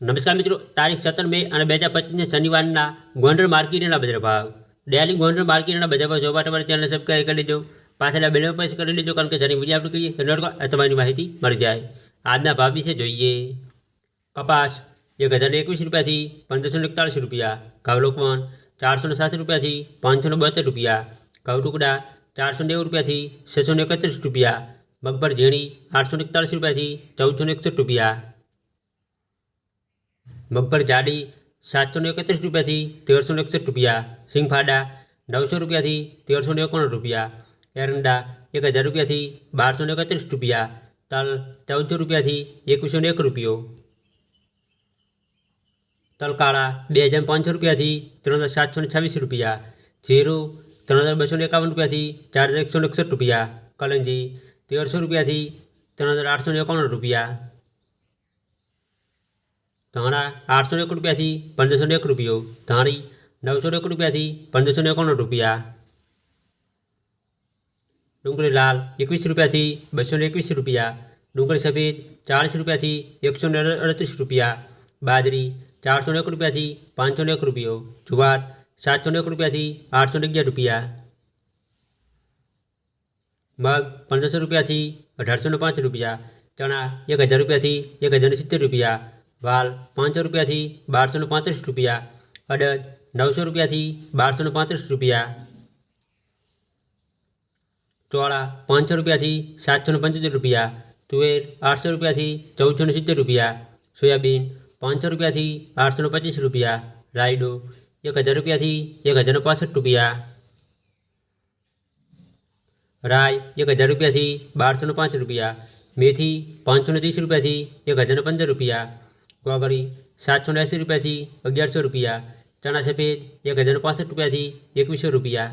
નમસ્કાર મિત્રો તારીખ સત્તર મે અને બે હજાર પચીસને શનિવારના ગોંડલ માર્કેટના બજાર ભાવ ડેલી ગોંડલ માર્કેટના બજાર ભાવ જોવા તમારે ચેનલ સબસ્ક્રાઈબ કરી લેજો પાછળના બેલ પર કરી લેજો કારણ કે જેની વિડીયો આપણે કરીએ તો નોટ કરો તમારી માહિતી મળી જાય આજના ભાવ વિશે જોઈએ કપાસ એક હજાર એકવીસ રૂપિયાથી પંદરસો એકતાળીસ રૂપિયા ઘઉં લોકવન ચારસો ને સાત રૂપિયાથી પાંચસો ને બોતેર રૂપિયા ઘઉં ટુકડા ચારસો નેવું રૂપિયાથી છસો ને એકત્રીસ રૂપિયા મગબર ઝીણી આઠસો ને એકતાળીસ રૂપિયાથી ચૌદસો ને એકસઠ રૂપિયા મગફળ જાડી સાતસો ને એકત્રીસ રૂપિયાથી તેરસો ને એકસઠ રૂપિયા સિંગફાડા નવસો રૂપિયાથી તેરસો ને એકોણ રૂપિયા એરંડા એક હજાર રૂપિયાથી બારસો ને એકત્રીસ રૂપિયા તલ ચૌદસો રૂપિયાથી એકવીસો ને એક રૂપિયો તલકાળા બે હજાર પાંચસો રૂપિયાથી ત્રણ હજાર સાતસો ને છવ્વીસ રૂપિયા જીરું ત્રણ હજાર બસો ને એકાવન રૂપિયાથી ચાર હજાર એકસો ને એકસઠ રૂપિયા કલંજી તેરસો રૂપિયાથી ત્રણ હજાર આઠસો ને એકાવન રૂપિયા ધાણા આઠસો ને એક રૂપિયાથી પંદરસો ને એક રૂપિયો ધાણી નવસો ને એક રૂપિયાથી પંદરસો ને એકાણું રૂપિયા ડુંગળી લાલ એકવીસ રૂપિયાથી બસો ને એકવીસ રૂપિયા ડુંગળી સફેદ ચાળીસ રૂપિયાથી એકસો ને અડત્રીસ રૂપિયા બાજરી ચારસો ને એક રૂપિયાથી પાંચસો ને એક રૂપિયો જુવાર સાતસો ને એક રૂપિયાથી આઠસો ને અગિયાર રૂપિયા મગ પંદરસો રૂપિયાથી અઢારસો ને પાંચ રૂપિયા ચણા એક હજાર રૂપિયાથી એક હજાર ને સિત્તેર રૂપિયા વાલ પાંચસો રૂપિયાથી બારસો ને પાંત્રીસ રૂપિયા અડદ નવસો રૂપિયાથી બારસો ને પાંત્રીસ રૂપિયા ચોળા પાંચસો રૂપિયાથી સાતસો ને પંચોતેર રૂપિયા તુવેર આઠસો રૂપિયાથી ચૌદસો ને સિત્તેર રૂપિયા સોયાબીન પાંચસો રૂપિયાથી આઠસો ને પચીસ રૂપિયા રાયડો એક હજાર રૂપિયાથી એક હજાર ને પાસઠ રૂપિયા રાય એક હજાર રૂપિયાથી બારસો ને પાંચ રૂપિયા મેથી પાંચસો ને ત્રીસ રૂપિયાથી એક હજાર ને પંદર રૂપિયા ગોગળી સાતસો એંસી રૂપિયાથી અગિયારસો રૂપિયા. ચણા સફેદ એક હજાર પાસઠ રૂપિયાથી એકવીસો રૂપિયા.